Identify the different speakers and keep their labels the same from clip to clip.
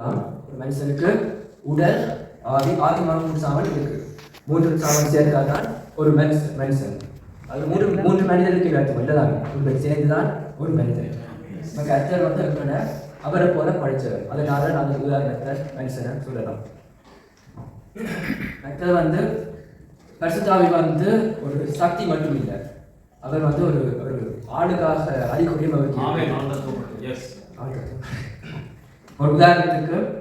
Speaker 1: தான் ஒரு மனுஷனுக்கு உடல் ஆவி ஆத்மா மூன்று சாமன் இருக்கு. மூன்று சாமன் சேர்த்தாதான் ஒரு மனுஷன் மனுஷன். அது மூன்று மூன்று மனிதருக்கு அர்த்தம் இல்லதான் இவர்கள் சேர்ந்துதான் ஒரு மனிதன். இப்போ கர்த்தர் வந்து எங்களை அவரை போல படித்தவர். அதனால நாங்கள் உதாரணத்தை மனுஷனை சொல்லலாம். கர்த்தர் வந்து பரிசுத்தாவி வந்து ஒரு சக்தி மட்டும் இல்லை. அவர் வந்து ஒரு ஒரு ஆளுக்காக அறிகுறியும் அவருக்கு ஒரு உதாரணத்துக்கு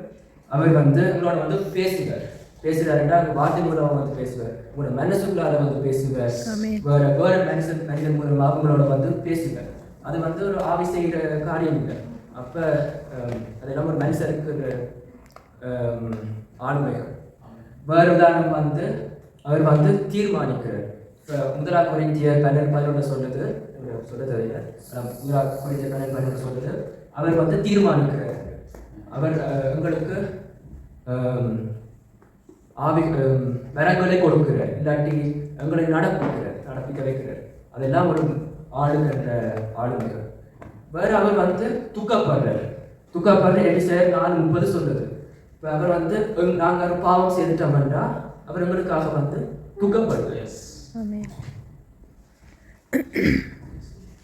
Speaker 1: அவர் வந்து உங்களோட வந்து பேசுவார். பேசுறாருன்னா அந்த வார்த்தை மூலம் வந்து பேசுவார். உங்களோட மனசுக்குள்ளார வந்து பேசுவார். வேற வேற மனுஷன் மனிதன் மூலமா உங்களோட வந்து பேசுவார். அது வந்து ஒரு ஆவி செய்கிற காரியம் இல்லை. அப்ப அதெல்லாம் ஒரு மனுஷருக்கு ஒரு, வேற உதாரணம் வந்து அவர் வந்து தீர்மானிக்கிறார். இப்போ முதலா குறிஞ்சிய பன்னெண்டு பதினொன்று தெரியல அஹ் முதலா குறிஞ்சிய பன்னெண்டு பதினொன்று சொல்லுது. அவர் வந்து தீர்மானிக்கிறார். அவர் எங்களுக்கு ஆவி வரங்களை கொடுக்கிறார். இல்லாட்டி எங்களை நடப்பிக்கிறார் நடப்பிக்க வைக்கிறார். அதெல்லாம் ஒரு ஆளுகின்ற ஆளுமைகள் வேற அவர் வந்து துக்கப்படுறார். துக்கப்படுற எபிசேர் நாலு முப்பது சொல்லுது. இப்போ அவர் வந்து எங்- நாங்க ஒரு பாவம் செய்துட்டோம்னா அவர் எங்களுக்காக வந்து
Speaker 2: ஆமென்.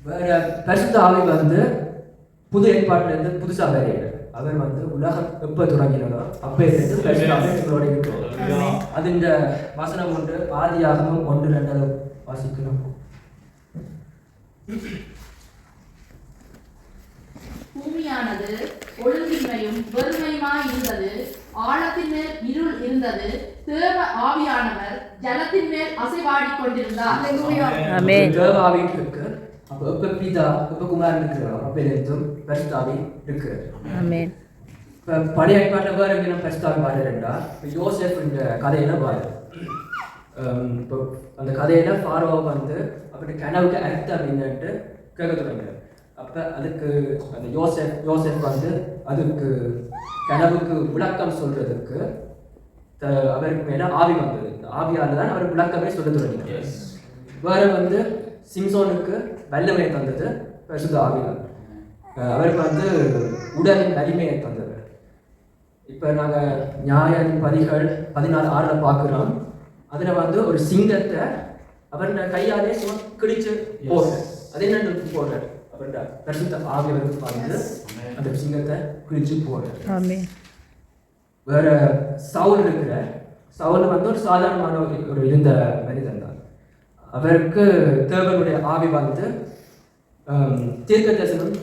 Speaker 1: வேற பரிசுத்த ஆவி வந்து புது ஏற்பாட்டுல இருந்து புதுசா வேற அவர் வந்து உலகம் எப்ப தொடங்கினதோ அப்ப இருந்து இருக்கிறார் அது இந்த வசனம் ஒன்று ஆதியாகமும் ஒன்று ரெண்டாவது வாசிக்கணும்.
Speaker 3: பூமியானது ஒழுங்கின்மையும் வெறுமையுமாய் இருந்தது. ஆழத்தின் மேல் இருள் இருந்தது. தேவ ஆவியானவர் ஜலத்தின் மேல் அசைவாடிக் கொண்டிருந்தார்.
Speaker 2: ஆமென்
Speaker 1: தேவ ஆவி இருக்கு அப்ப எப்ப பிதா எப்ப குமாரன் இருக்கிறார். அப்ப இருந்தும் பரிசுத்த ஆவி இருக்கிறார்
Speaker 2: ஆமென்.
Speaker 1: இப்ப பழைய ஏற்பாட்டில் வேற எங்கேயும் பரிசுத்தாவி பாடுறா இப்போ யோசேஃப் இந்த கதையில பாரு இப்போ அந்த கதையில ஃபாரோ வந்து அப்படி கனவுக்கு அர்த்தம் என்னன்ட்டு கேட்க தொடங்கினார் அப்ப அதுக்கு அந்த யோசேஃப் யோசேஃப் வந்து அதுக்கு கனவுக்கு விளக்கம் சொல்றதுக்கு த- அவருக்கு மேல ஆவி வந்தது. ஆவியால தான் அவர் விளக்கமே சொல்ல தொடங்கினார் வேற வந்து சிம்சோனுக்கு வல்லமையை தந்தது பரிசுத்த அஹ் அவருக்கு வந்து உடலின் வலிமையை தந்தது. இப்போ நாங்கள் நியாயாதிபதிகள் பதினாலு ஆறில் பார்க்குறோம் அதில் வந்து ஒரு சிங்கத்தை அவருடைய கையாலே சும்மா கிழிச்சு போடுறார். அதே என்ன போடுறார்? அவருடைய பரிசுத்த ஆவி அவருக்கு வந்து அந்த சிங்கத்தை கிழிச்சு போடுறார்.
Speaker 2: ஆமென்.
Speaker 1: வேற சவுல் இருக்கிற சவுல் வந்து ஒரு சாதாரணமான ஒரு- ஒரு இருந்த மனிதன் தான். அவருக்கு தேவனுடைய ஆவி வந்து தீர்க்க தரிசனம்.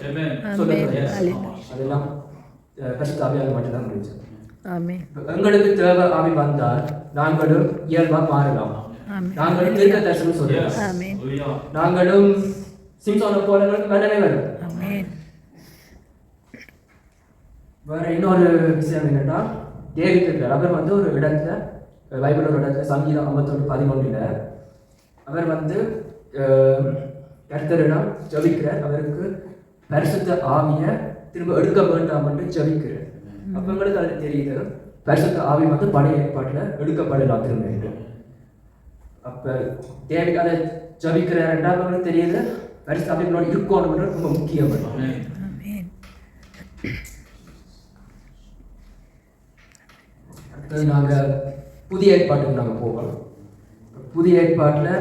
Speaker 1: அதெல்லாம் பரிசுத்த ஆவியால் மட்டும்தான் முடிஞ்சது. எங்களுக்கு தேவ ஆவி வந்தால் நாங்களும் இயல்பா மாறலாம். நாங்களும் தீர்க்க தரிசனம் சொல்லலாம் நாங்களும் சிம்சோனை போல வரும்.
Speaker 2: ஆமென்.
Speaker 1: வேற இன்னொரு விஷயம் என்னன்னா டேவிட் இருக்கிறார் அவர் வந்து ஒரு இடத்துல பைபிள் ஒரு இடத்துல சங்கீதம் ஐம்பத்தொன்று பதினொன்றில் அவர் வந்து கர்த்தரிடம் ஜபிக்கிறார். அவருக்கு பரிசுத்த ஆவியை திரும்ப எடுக்க வேண்டாம் என்று ஜபிக்கிறார். அப்போ எங்களுக்கு அது தெரியுது. பரிசுத்த ஆவி வந்து பழைய ஏற்பாட்டில் எடுக்கப்படலாம் திரும்ப. அப்ப அப்போ டேவிட் அதை ஜெபிக்கிறார் ரெண்டாவது எங்களுக்கு தெரியுது பரிசு ஆவிகளோட இருக்கணும் ரொம்ப முக்கியம். அடுத்தது நாங்கள் புதிய ஏற்பாட்டுக்கு நாங்கள் போகலாம். புதிய ஏற்பாட்டில்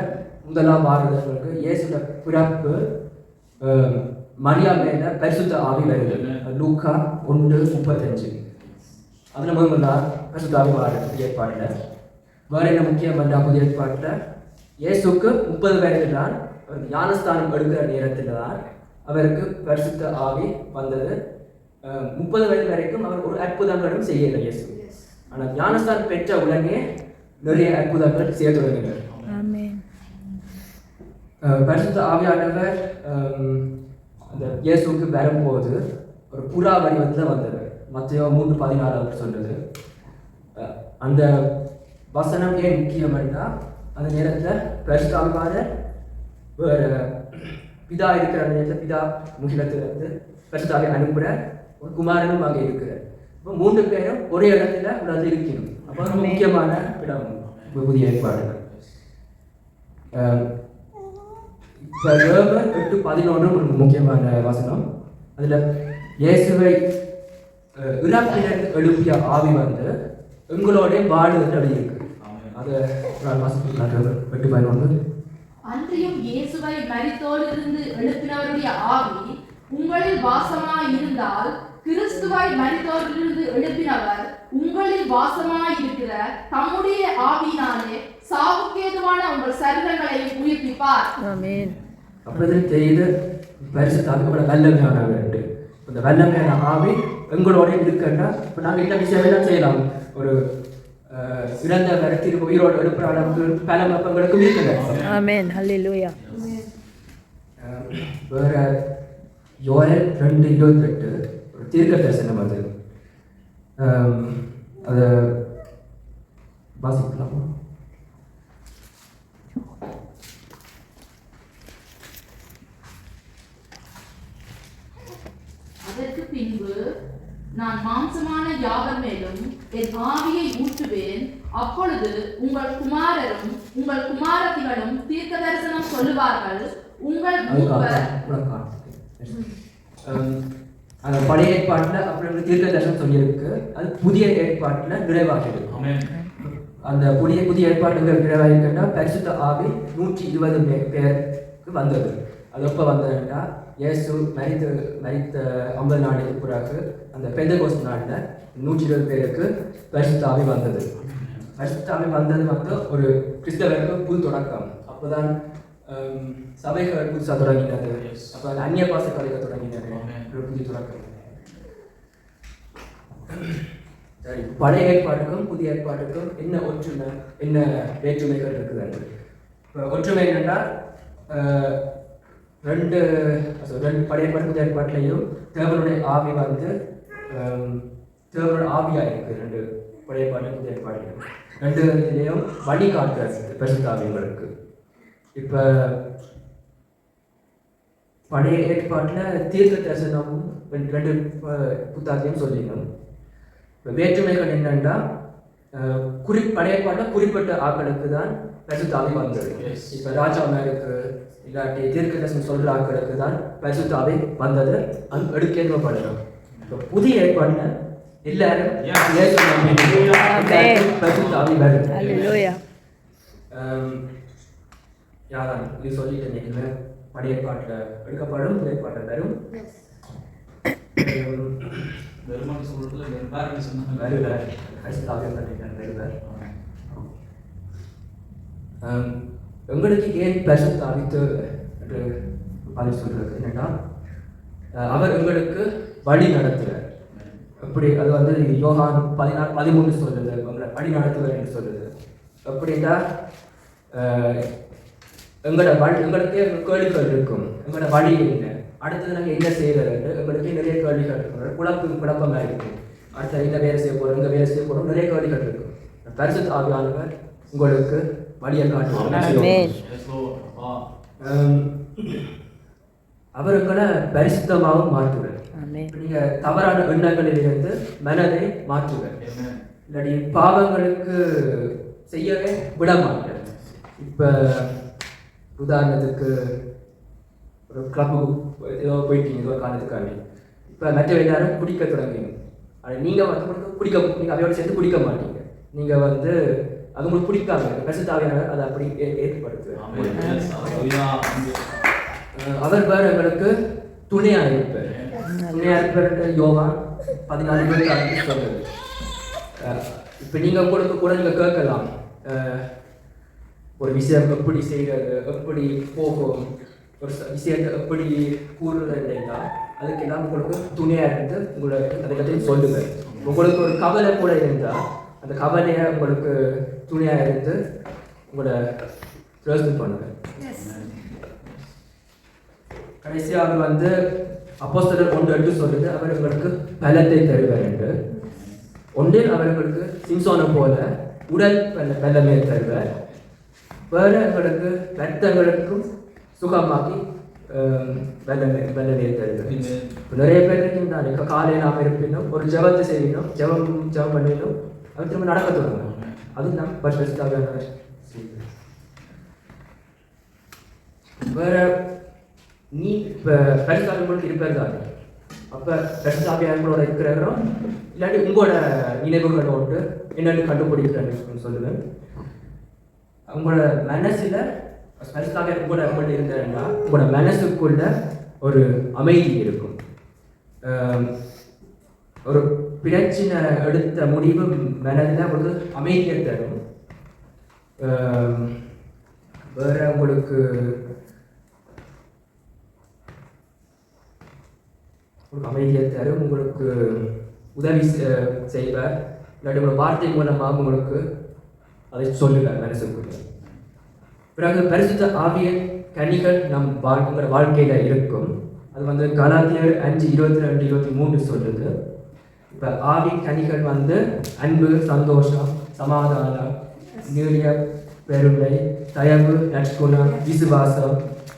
Speaker 1: முதலாம் பாரதங்களுக்கு இயேசுட பிறப்பு மரியா மேல பரிசுத்த ஆவி வருது லூக்கா ஒன்று முப்பத்தஞ்சு. அதில் முதல்ல பரிசுத்த ஆவி வாருது புதிய ஏற்பாட்டில் வேற என்ன முக்கியம் பண்ணா புதிய ஏற்பாட்டில்? இயேசுக்கு முப்பது வயது தான் ஞானஸ்தானம் எடுக்கிற நேரத்தில் தான் அவருக்கு பரிசுத்த ஆவி வந்தது. முப்பது வயது வரைக்கும் அவர் ஒரு அற்புதங்களும் செய்யலை இயேசு. ஆனால் ஞானஸ்தானம் பெற்ற உடனே நிறைய அற்புதங்கள் செய்ய தொடங்கினார். பரிசுத்த ஆவியானவர் அந்த இயேசுவுக்கு வரும்போது ஒரு புறா வடிவத்தில் வந்தது. மத்திய மூன்று பதினாறு அவர் சொல்றது அந்த வசனம் ஏன் முக்கியம்னா அந்த நேரத்தில் பரிசுத்த ஆவியானவர் வேற பிதா இருக்கிற அந்த நேரத்தில் பிதா முகிலத்திலிருந்து பரிசுத்த ஆவியை அனுப்புற ஒரு குமாரனும் அங்கே இருக்கிறார். மூன்று பேரும் ஒரே இடத்துல உலகத்தில் இருக்கணும் அப்போ முக்கியமான இடம் புதிய ஏற்பாடுகள். இப்போ எட்டு பதினொன்று ஒரு முக்கியமான வசனம். அதில் இயேசுவை இறப்பிலிருந்து எழுப்பிய ஆவி வந்து எங்களோட அப்படி இருக்கு அதை நான் வாசிக்கலாம் வெட்டு பயன்
Speaker 3: அன்றியும் இயேசுவை மரித்தோரிலிருந்து எழுப்பினவருடைய ஆவி உங்களில் வாசமாய் இருந்தால் கிறிஸ்துவை மரித்தோரிலிருந்து எழுப்பினவர் உங்களில் வாசமாய் இருக்கிற தம்முடைய ஆவியினாலே சாவுக்கேதுவான உங்கள் சரீரங்களையும் உயிர்ப்பிப்பார்.
Speaker 1: அப்படிதான் தெரியுது பரிசுத்தாவியோட வல்லமையானவர்ட்டு இந்த வல்லமையான ஆவி எங்களோட இருக்குன்னா இப்போ நாங்கள் இந்த விஷயம் எல்லாம் செய்யலாம். ஒரு இறந்த மரத்தில் உயிரோடு எழுப்புற அளவுக்கு பல மப்பங்களுக்கு இருக்கிறது
Speaker 2: ஆமென். ஹalleluya.
Speaker 1: அஹ், வேற யோயல் ரெண்டு இருபத்தெட்டு. தீர்க்க தரிசனம் அது அதை வாசிக்கலாமா.
Speaker 3: அதற்கு பின்பு நான் மாம்சமான யாவர் மேலும் என் ஆவியை ஊற்றுவேன் அப்பொழுது உங்கள் குமாரரும் உங்கள் குமாரத்திகளும் தீர்க்க தரிசனம் சொல்லுவார்கள். உங்கள் மூப்பர்
Speaker 1: அந்த பழைய ஏற்பாட்டில் அப்புறம் தீர்க்க தரிசனம் சொல்லியிருக்கு. அது புதிய ஏற்பாட்டில் நிறைவாகிறது அந்த புதிய புதிய ஏற்பாட்டுகள் நிறைவாயிருக்குன்னா பரிசுத்த ஆவி நூற்றி இருபது பேருக்கு வந்தது. அது எப்போ வந்ததுன்னா இயேசு மரித்த மரித்த ஐம்பது நாளுக்கு பிறகு அந்த பெந்தகோஸ் நாளில் நூற்றி இருபது பேருக்கு பரிசுத்த ஆவி வந்தது. பரிசுத்த ஆவி வந்தது வந்து ஒரு கிறிஸ்தவருக்கு புது தொடக்கம். அப்போதான் சபைகள் புதுசாக தொடங்கினது. அப்போ அந்த அந்நிய பாச கலைகள் தொடங்கினது புதிய தொடக்கம் சரி பழைய ஏற்பாட்டுக்கும் புதிய ஏற்பாட்டுக்கும் என்ன ஒற்றுமை என்ன வேற்றுமைகள் இருக்குது இப்போ ஒற்றுமை என்னன்னா ரெண்டு ரெண்டு பழைய ஏற்பாடு புதிய ஏற்பாட்டிலையும் தேவனுடைய ஆவி வந்து ஹம், தேவனுடைய ஆவியா இருக்கு ரெண்டு பழைய ஏற்பாடு புதிய ஏற்பாடுலையும் ரெண்டு இதுலேயும் வழி காட்டுறது பரிசுத்தாவியங்களுக்கு இப்போ பழைய ஏற்பாட்டில் தீர்க்க தரிசனமும் ரெண்டு புத்தாத்தையும் சொல்லிடணும் இப்போ வேற்றுமைகள் என்னன்னா குறி பழைய ஏற்பாட்டில் குறிப்பிட்ட ஆக்களுக்கு தான் பரிசுத்தாவி வந்தது. இப்போ ராஜா மேருக்கு இல்லாட்டி தீர்க்க தரிசனம் சொல்கிற ஆக்களுக்கு தான் பரிசுத்தாவி வந்தது. அது எடுக்கேற்படணும் இப்போ புதிய ஏற்பாட்டில் எல்லாரும் பரிசுத்தாவி வருது யாரான் இது சொல்லிட்டு நினைக்கிறேன் பழைய பாட்டில் எடுக்கப்படும் புதிய பாட்டில் வரும். ஆம்,
Speaker 4: வெறுமனே சொல்றதுல வேற வேற சொன்னாங்க
Speaker 1: வருவார் கடைசியாக நினைக்கிறேன் வருவார் ஆம், உங்களுக்கு ஏன் பரிசுத்த ஆவித்து என்று பதில் சொல்றது என்னன்னா அவர் உங்களுக்கு வழி நடத்துகிறார் எப்படி? அது வந்து யோகான் பதினாறு பதிமூணு சொல்லுது உங்களை வழி நடத்துவர் என்று சொல்லுது எப்படின்னா எங்களோட வழி எங்களுக்கு கேள்விகள் இருக்கும். எங்களோட வழி என்ன? அடுத்தது நாங்கள் என்ன செய்யறது எங்களுக்கு நிறைய கேள்விகள் இருக்கும். குழப்பம் குழப்பமாக இருக்கும் அடுத்த இந்த வேலை செய்ய போகிறோம் இந்த வேலை செய்ய போகிறோம் நிறைய கேள்விகள் இருக்கும். பரிசுத்த ஆவியானவர் உங்களுக்கு வழியை காட்டுவார்.
Speaker 2: ஆமென்.
Speaker 4: Yes, Lord. அப்பா.
Speaker 1: ஆம், அவர் உங்களை பரிசுத்தமாகவும் மாற்றுவார்.
Speaker 2: ஆமென்
Speaker 1: நீங்க தவறான எண்ணங்களிலிருந்து மனதை மாற்றுவர்.
Speaker 4: Amen.
Speaker 1: இல்லாட்டி பாவங்களுக்கு செய்யவே விட மாட்டார் இப்போ உதாரணத்துக்கு ஒரு கிளப்புக்கு ஏதோ போயிட்டீங்க ஏதோ காலத்துக்காண்டி இப்போ மற்ற எல்லாரும் குடிக்க தொடங்குவீங்க ஆனால் நீங்கள் வந்து உங்களுக்கு குடிக்க நீங்கள் அவையோட சேர்ந்து குடிக்க மாட்டீங்க நீங்கள் வந்து அது உங்களுக்கு பிடிக்காம பெருசாவியான அதை அப்படி ஏ- ஏற்படுத்துவார்
Speaker 4: Amen. Yes. Hallelujah.
Speaker 1: அஹ் அவர் பேர் எங்களுக்கு துணையா இருப்பார் துணையா இருப்பார் யோகா பதினாலு இருபத்தி சொல்றது இப்ப நீங்க உங்களுக்கு கூட நீங்க கேட்கலாம் ஒரு விஷயம் எப்படி செய்யறது எப்படி போகும் ஒரு விஷயத்தை எப்படி கூறுறது இல்லைன்னா அதுக்கெல்லாம் உங்களுக்கு துணையா இருந்து உங்களுக்கு அதை பற்றி சொல்லுவேன். உங்களுக்கு ஒரு கவலை கூட இருந்தா அந்த கவலையை உங்களுக்கு துணையா இருந்து உங்களோட யோசனை பண்ணுவேன். கடைசியாக அவர் வந்து அப்போஸ்தலர் ஒன்று எட்டு சொல்லுது அவர் உங்களுக்கு பலத்தை தருவார் என்று. ஒன்றில் அவர்களுக்கு சிம்சோனை போல உடல் பல பலமே தருவார். வேற எங்களுக்கு
Speaker 4: Amen.
Speaker 1: இப்ப நிறைய பேர் இருக்கின்றாங்க இப்போ காலையில் நாம் இருப்பினும் ஒரு ஜெபத்தை செய்யணும். ஜெபம் ஜெபம் பண்ணிடணும் அது திரும்ப நடக்க தொடங்கணும் அது நம் பரிசுத்தாவியான வேற நீ இப்போ பரிசுத்தாவி உங்களுக்கு இருப்பார் தானே அப்போ பிரசாபியார்களோட இருக்கிறவரும் இல்லாட்டி உங்களோட நினைவுகளோடு என்னென்னு கண்டுபிடிக்கிறேன்னு சொல்லுவேன் உங்களோட மனசில் ஸ்பெஷலாக உங்களோட உங்கள்ட்ட இருந்தாருன்னா உங்களோட மனசுக்குள்ள ஒரு அமைதி இருக்கும். ஒரு பிரச்சனை எடுத்த முடிவு மனதில் ஒரு அமைதியை தரும். வேற உங்களுக்கு அமைதியை தரும். உங்களுக்கு உதவி செ- செய்வார். இல்லாட்டி உங்களோட வார்த்தை மூலமாக உங்களுக்கு அதை சொல்லுவார் மனசுக்குள்ள பிறகு பரிசுத்த ஆவியின் கனிகள் நம் வாழ்க்கிற வாழ்க்கையில இருக்கும். அது வந்து கலாத்தியர் அஞ்சு இருபத்தி ரெண்டு இருபத்தி மூன்று சொல்லுது. இப்ப ஆவி கனிகள் வந்து அன்பு சந்தோஷம் சமாதானம் நீடிய பெருமை தயவு நற்குணம் விசுவாசம்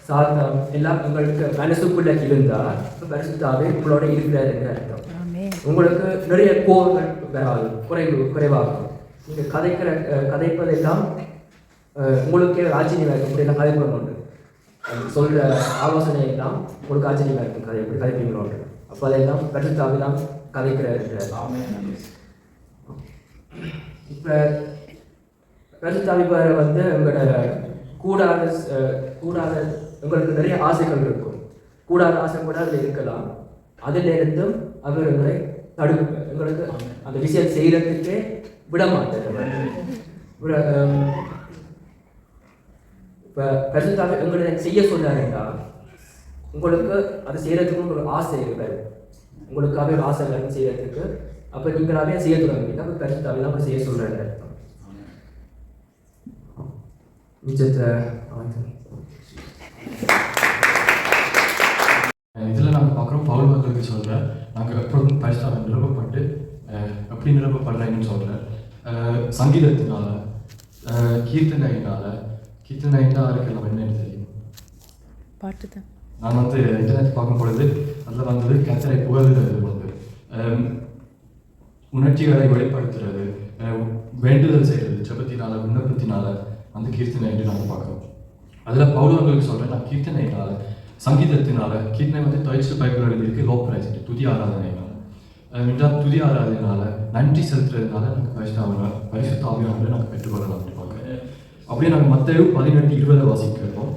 Speaker 1: சாத்தம் எல்லாம் உங்களுக்கு மனசுக்குள்ள இருந்தா இப்ப பரிசுத்தாவே உங்களோட இருக்கிறாருன்னு அர்த்தம். உங்களுக்கு நிறைய கோவங்கள் வராது குறைவு குறைவாகும். நீங்க கதைக்கிற கதைப்பதெல்லாம் உங்களுக்கே ஆச்சரியமா இருக்கும் இப்படி எல்லாம் கதைப்பது உண்டு சொல்ற ஆலோசனை எல்லாம் உங்களுக்கு ஆச்சரியமா இருக்கும் கதை எப்படி கதைப்பீங்களோன்று அப்போ அதெல்லாம் கற்றுத்தாவி தான் கதைக்கிற இப்போ கருத்தாவி வந்து உங்களோட கூடாத கூடாத உங்களுக்கு நிறைய ஆசைகள் இருக்கும். கூடாத ஆசை கூட அதில் இருக்கலாம். அதில் இருந்தும் அவர் உங்களை தடுப்பு உங்களுக்கு அந்த விஷயம் செய்யறதுக்கே விடமாட்டேன். இப்போ விட- எங்களை செய்ய சொன்னாருன்னா உங்களுக்கு அது செய்யறதுக்கு ஒரு ஆசை இருக்காது உங்களுக்காகவே ஒரு ஆசை இருக்கு செய்யறதுக்கு. அப்போ நீங்களாவே செய்ய தொடங்குவீங்க அப்ப பரிசுத்தாவே தான் செய்ய சொல்கிறாரு மிச்சத்தை
Speaker 5: இதில் நாங்கள் பார்க்குறோம் பவுல் மக்களுக்கு சொல்கிறேன் நாங்கள் எப்பொழுதும் பரிசுத்தாவை நிரப்பப்பட்டு எப்படி நிரப்பப்படுறீங்கன்னு சொல்கிறேன் சங்கீதத்தினால கீர்த்தனையினால கீர்த்தனைன்னா அதுக்கு நம்ம என்னன்னு தெரியும்
Speaker 2: பாட்டு தான்
Speaker 5: நான் வந்து இன்டர்நெட் பார்க்கும் பொழுது அதில் வந்தது கத்தரை புகழ்கிறது வந்து உணர்ச்சிகளை வெளிப்படுத்துறது வேண்டுதல் செய்கிறது ஜெபத்தினால விண்ணப்பத்தினால அந்த கீர்த்தனை என்று நாங்கள் பார்க்குறோம் அதில் பவுலவங்களுக்கு சொல்கிறேன் நான் கீர்த்தனையினால சங்கீதத்தினால கீர்த்தனை வந்து தொய்ச்சு பைபிள் எழுதியிருக்கு லோ பிரைஸ் துதி ஆராதனைனால ரெண்டாவது துதி ஆராதனைனால நன்றி செலுத்துறதுனால நாங்கள் பரிசுத்தாவின பரிசுத்தாவினால நாங்கள் பெற்றுக்கொள்ளலாம் அப்படி பார்க்குறேன் அப்படியே நாங்கள் மற்ற பதினெட்டு இருபதை வாசிக்கிறோம்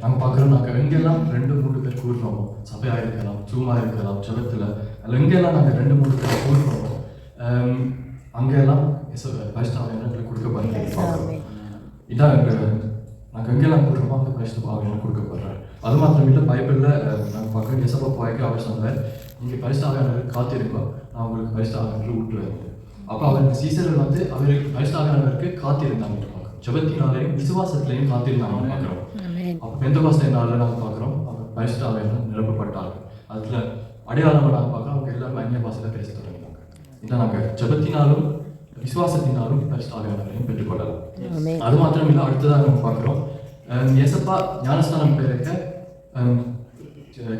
Speaker 5: நாங்க பார்க்குறோம் நாங்கள் எங்கெல்லாம் ரெண்டு மூணு பேர் கூடுறோமோ சபையாக இருக்கலாம் சும்மா இருக்கலாம் ஜபத்தில் அதில் எங்கெல்லாம் நாங்கள் ரெண்டு மூணு பேர் கூடுறோமோ அங்கெல்லாம் எங்களுக்கு கொடுக்கப்படுறது இதான் எங்கள் எங்கெல்லாம் கூடுறோமோ அந்த பரிசுத்தாவை எனக்கு கொடுக்கப்படுறாரு. அது மாத்திரம் இல்லை பைபிளில் நாங்கள் பார்க்குறோம் எசப்பா போய்க்கு அவர் சொன்னார் நீங்கள் பரிசுத்தாவியாளர் காத்திருக்கோம் நான் உங்களுக்கு பரிசுத்தாவியாளர் விட்டுருவேன் அப்போ அவர் சீசர்கள் வந்து அவருக்கு பரிசுத்தாவியாளருக்கு காத்திருந்தாங்க ஜபத்தினாலையும் விசுவாசத்திலையும் காத்திருந்தாங்க பார்க்குறோம். அப்போ பெந்தகோஸ்தே நாளில் நாங்கள் பார்க்குறோம் அவங்க பரிசுத்தாவையில் நிரப்பப்பட்டார்கள் அதில் அடையாளமாக நாங்கள் பார்க்குறோம் அவங்க எல்லாரும் அந்நிய பாஷையில் பேச தொடங்கினாங்க. இதை நாங்கள் ஜபத்தினாலும் விசுவாசத்தினாலும் பரிசுத்தாவையாளரையும் பெற்றுக்கொள்ளலாம். அது மாத்திரம் இல்லை அடுத்ததாக நம்ம பார்க்குறோம் எசப்பா ஞானஸ்தானம் பெருக்க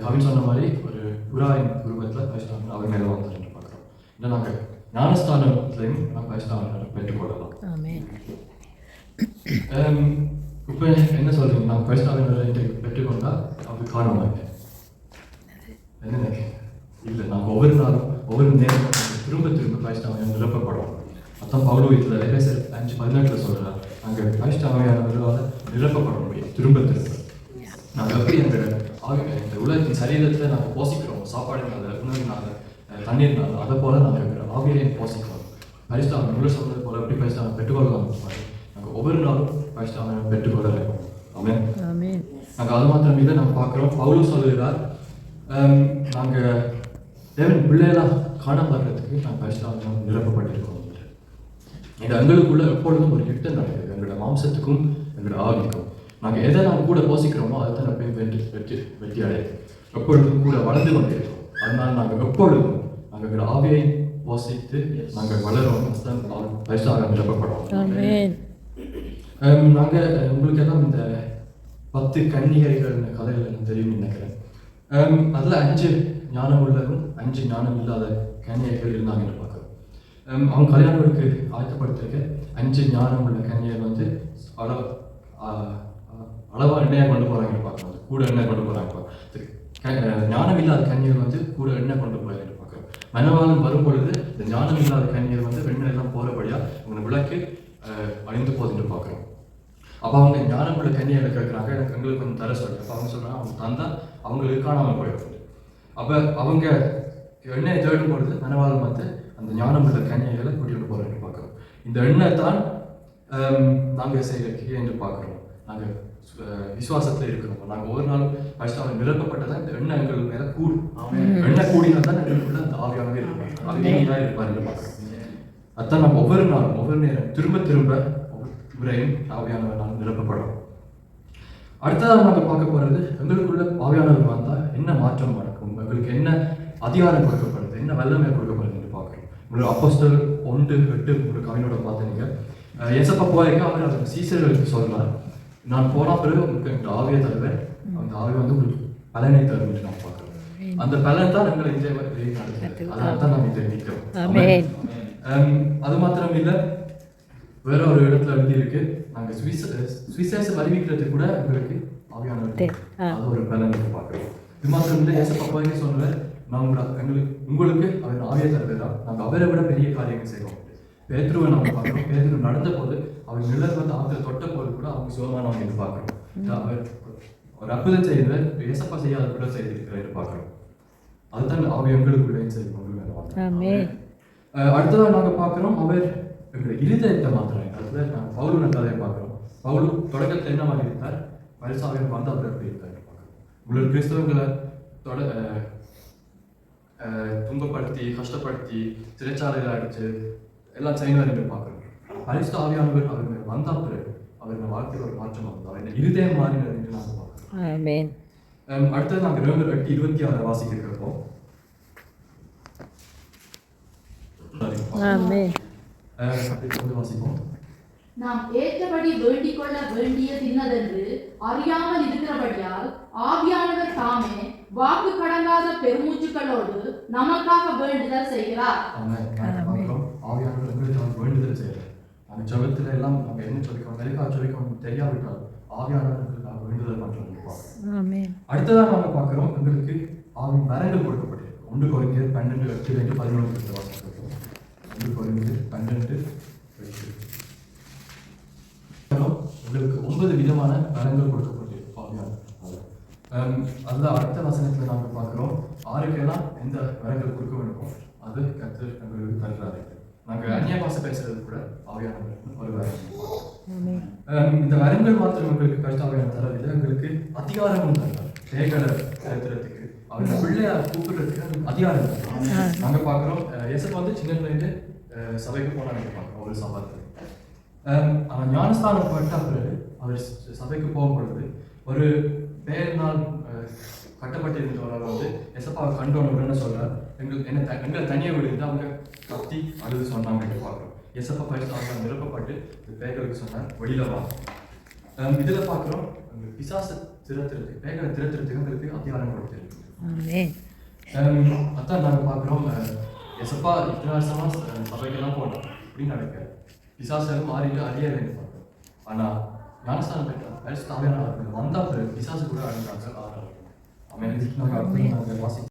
Speaker 5: கவின் சொன்ன மாதிரி ஒரு புறாவின் உருவத்தில் பரிசுத்தாவின் அவர் மேலே என்று பார்க்குறோம். இதை நாங்கள் ஞானஸ்தானத்திலையும் நாங்கள் பரிசுத்தாவியாளரை பெற்றுக்கொள்ளலாம்
Speaker 2: ஆமென்.
Speaker 5: இப்போ என்ன சொல்றீங்க? நான் பரிசுத்தாவியாளரை பெற்றுக்கொண்டா அது காரணமாக என்ன? இல்லை நாங்கள் ஒவ்வொரு நாளும் ஒவ்வொரு நேரம் திரும்ப திரும்ப பரிசுத்தாவியாளர் நிரப்பப்படுவோம். அதான் பவுலோ இதில் எபேசர் அஞ்சு பதினெட்டில் சொல்கிறார் நாங்கள் பரிசுத்தாவியாளர்களால் நிரப்பப்பட முடியும் திரும்ப திரும்ப நாங்கள் எப்படி அந்த இந்த உலகத்தின் சரீரத்தில் நாங்கள் போசிக்கிறோம் சாப்பாடுனால உணவுனால தண்ணீர்னால அதை போல நாங்கள் இருக்கிற ஆவியை போசிக்கிறோம். பரிசுத்தாவின் உள்ள சொன்னது போல எப்படி பரிசுத்தாவை பெற்றுக்கொள்ளலாம் நாங்கள் ஒவ்வொரு நாளும் பரிசுத்தாவை பெற்றுக்கொள்ள வேண்டும் ஆமென். நாங்கள் அது மாத்திரம் இல்லை நம்ம பார்க்குறோம் பவுலும் சொல்லுகிறார் ஹம், நாங்க தேவன் பிள்ளைகளாக காணப்படுறதுக்கு நாங்கள் பரிசுத்தாவினால் நிரப்பப்பட்டிருக்கோம் இது எங்களுக்குள்ள எப்பொழுதும் ஒரு யுத்தம் நடக்குது. எங்களோட மாம்சத்துக்கும் எங்களோட ஆவிக்கும் நாங்கள் எதை நாங்கள் கூட போசிக்கிறோமோ அதை தான் போய் வெற்றி வெற்றி வெற்றி அடையும். எப்பொழுதும் கூட வளர்ந்து கொண்டிருக்கோம் அதனால நாங்கள் எப்பொழுதும் நாங்கள் எங்களோட ஆவியை போசித்து நாங்கள் வளரும். பரிசாக நிரப்பப்படுறோம்
Speaker 2: ஆமென்.
Speaker 5: ஹம், நாங்க அஹ், உங்களுக்கு எல்லாம் இந்த பத்து கன்னிகைகள் கதைகள் தெரியும் நினைக்கிறேன். அதுல அஞ்சு ஞானம் உள்ளதும் அஞ்சு ஞானம் இல்லாத கன்னிகைகள் இருந்தாங்கன்னு பார்க்குறோம். அவங்க கல்யாணங்களுக்கு ஆயத்தப்படுத்திருக்க அஞ்சு ஞானம் உள்ள கன்னிகைகள் வந்து அள அளவாக என்ன கொண்டு போகிறாங்கன்னு பார்க்குறோம். கூட என்ன கொண்டு போகிறாங்க பா- ஞானம் இல்லாத கன்னியர் வந்து கூட என்ன கொண்டு போகிறாங்க பார்க்குறோம். மனவாளம் வரும் பொழுது இந்த ஞானம் இல்லாத கன்னியர் வந்து வெண்ணெய் எல்லாம் போறபடியா உங்களை விளக்கு அழிந்து போகுதுன்னு பார்க்குறோம். அப்போ அவங்க ஞானம் உள்ள கன்னியை கேட்குறாங்க. எனக்கு எங்களுக்கு கொஞ்சம் தர சொல்லி அப்போ அவங்க சொல்கிறாங்க அவங்க தந்தா அவங்களுக்கு காணாமல் போயிடும் அப்போ அவங்க எண்ணெயை தேடும் பொழுது மனவாளம் வந்து அந்த ஞானம் உள்ள கன்னியைகளை கூட்டிகிட்டு போகிறேன்னு பார்க்குறோம். இந்த எண்ணெய் தான் நாங்கள் செய்கிற கிரியை என்று பார்க்குறோம். நாங்கள் விசுவாசத்தில் இருக்கிறோம். நாங்கள் ஒவ்வொரு நாளும் கஷ்டம் நிரப்பப்பட்டதான் இந்த எண்ணெய் எங்கள் மேலே கூடும். எண்ணெய் கூடினா தான் எங்களுக்குள்ள அந்த ஆவியாகவே இருக்கும் ஆவியாக இருப்பார் என்று பார்க்குறோம். அதான் நம்ம ஒவ்வொரு நாளும் ஒவ்வொரு நேரம் திரும்ப திரும்ப முறையும் ஆவியானவர் நாம் நிரப்பப்படும். அடுத்ததாக நம்ம பார்க்க போறது எங்களுக்குள்ள ஆவியானவர் வந்தா என்ன மாற்றம் நடக்கும்? எங்களுக்கு என்ன அதிகாரம் கொடுக்கப்படுது? என்ன வல்லமை கொடுக்கப்படுது என்று பார்க்குறோம். உங்களுக்கு அப்போஸ்டல் ஒன்று எட்டு உங்களுக்கு கவினோட பார்த்தீங்க எசப்பா போயிருக்க அவர் அவர் சீசர்களுக்கு சொல்றார் நான் போன பிறகு உங்களுக்கு இந்த ஆவியை தருவேன் அந்த ஆவி வந்து உங்களுக்கு பலனை தரும் என்று நான் பார்க்குறோம் அந்த பலன் தான் எங்களை நடத்துது அதனால தான் நம்ம இதை நிற்கிறோம் அது மாத்திரம் இல்ல வேற ஒரு இடத்துல எழுதி இருக்கு நாங்க சுவிச சுவிசேஷம் அறிவிக்கிறது கூட எங்களுக்கு ஆவியானவர். அது ஒரு பலன் பார்க்கிறோம் இது மாத்திரம் இல்ல ஏசப்பா நான் உங்களை- எங்களுக்கு உங்களுக்கு அவர் ஆவியை தருவதா நாங்க அவரை விட பெரிய காரியங்கள் செய்வோம் பேதுருவை நம்ம பார்க்கிறோம். பேதுரு நடந்த போது அவர் நிழல் வந்து ஆத்துல தொட்ட போது கூட அவங்க சுகமானவங்க என்று பார்க்கிறோம். அவர் ஒரு அற்புதம் செய்தவர் ஏசப்பா செய்யாத கூட செய்திருக்கிறார் பார்க்கிறோம். அதுதான் ஆவி எங்களுக்குள்ளே செய்யும் அடுத்ததாக நாங்க பார்க்குறோம் அவர் எங்களுடைய இருதயத்தை மாத்துறாங்க அதுல நாங்கள் பவுலுன கதையை பார்க்குறோம். பவுலு தொடக்கத்தில் என்ன மாதிரி இருந்தார் பரிசாவியம் வந்து அவர் எப்படி இருந்தார் உங்களுக்கு கிறிஸ்தவங்களை தொட துன்பப்படுத்தி கஷ்டப்படுத்தி சிறைச்சாலையில் அடிச்சு எல்லாம் செய்யணும் என்று பார்க்குறோம் பரிசு ஆவியானவர் அவர் மேல் வந்த பிறகு அவர் வாழ்க்கையில் ஒரு மாற்றம் வந்தார் அவர் இருதயம் மாறினார் என்று நாங்கள் பார்க்குறோம். அடுத்தது நாங்கள் ரோமர் எட்டு இருபத்தி ஆறு வாசிக்க வந்து வாசிப்போம்.
Speaker 3: நாம் ஏற்றபடி வேண்டிக் கொள்ள வேண்டிய தின்னதென்று அறியாமல் இருக்கிறபடியால் ஆவியானவர் தாமே வாக்கு கடங்காத பெருமூச்சுக்களோடு நமக்காக வேண்டுதல் செய்கிறார்
Speaker 5: ஆமென். நாங்க பார்க்கிறோம், ஆவியானவர் எங்களுக்கு அவர் வேண்டுதல் செய்யறார். நாங்க ஜெபத்துல எல்லாம் நம்ம என்ன சொல்லிக்கோம், எதுக்காக சொல்லிக்கோம் தெரியாவிட்டால் ஆவியானவர் எங்களுக்காக வேண்டுதல் பண்றோம் என்று பார்க்கிறோம்.
Speaker 2: ஆமென்.
Speaker 5: அடுத்ததாக நாங்க பார்க்கிறோம் எங்களுக்கு ஆவின் வரங்கள் கொடுக்கப்பட்டிருக்கு. ஒன்று குறைந்தர் பன்னெண்டு எட்டு ரெண்டு பதினொன்று ஒன்று குறைந்தர் பன்னெண்டு உங்களுக்கு ஒன்பது விதமான வரங்கள் கொடுக்கப்பட்டிருக்கு ஆம், அதுல அடுத்த வசனத்துல நாங்க பார்க்கிறோம். ஆறுக்கெல்லாம் எந்த வரங்கள் கொடுக்க வேண்டுமோ அது கர்த்தர் எங்களுக்கு தருகிறாரு. நாங்க அந்நிய பாசை பேசுறது கூட ஆவியானவர். ஆம், இந்த வரங்கள் மாத்திரம் எங்களுக்கு கஷ்டாவியான தரவில்லை. எங்களுக்கு அதிகாரமும் தருவார் பேய்களை செலுத்துறதுக்கு அவர் பிள்ளையா கூப்பிடுறதுக்கு அதிகாரம். தருவார். நாங்க பார்க்கிறோம். இயேசப்பா வந்து சின்ன பிள்ளைட்டு சபைக்கு போனாங்க பார்க்கிறோம் ஒரு ஆம், அவன் ஞானஸ்தானம் பட்ட பிறகு அவர் சபைக்கு போகும் பொழுது ஒரு பேரினால் அஹ், கட்டப்பட்டிருந்தவரை வந்து எசப்பாவை கண்டோன்னு உடனே எங்களுக்கு என்ன எங்களை தனியாக விடுந்து அவங்க கத்தி அழுது சொன்னாங்க பார்க்குறோம். எசப்பா பரிசு அவங்க நிரப்பப்பட்டு இந்த பேய்களுக்கு சொன்னார் வெளியில வா. இதுல பார்க்குறோம் பிசாசை திறத்துறதுக்கு பேய்களை திறத்துறதுக்கு எங்களுக்கு அதிகாரம் கொடுத்திருக்கு. அதான் நாங்க பார்க்குறோம் எசப்பா இத்தனை வருஷமா அஹ், சபைக்கெல்லாம் போனோம். இப்படி நடக்க. பிசாசெல்லாம் மாறிட்டு அறிய வேண்டும் பார்க்கிறோம். ஆனா ஞானஸ்தானம் பெற்றார் பரிசு தாவியான வந்தா பிறகு பிசாசு கூட அடைந்தாங்க ஆறாங்க அவன் நாங்கள் வாசி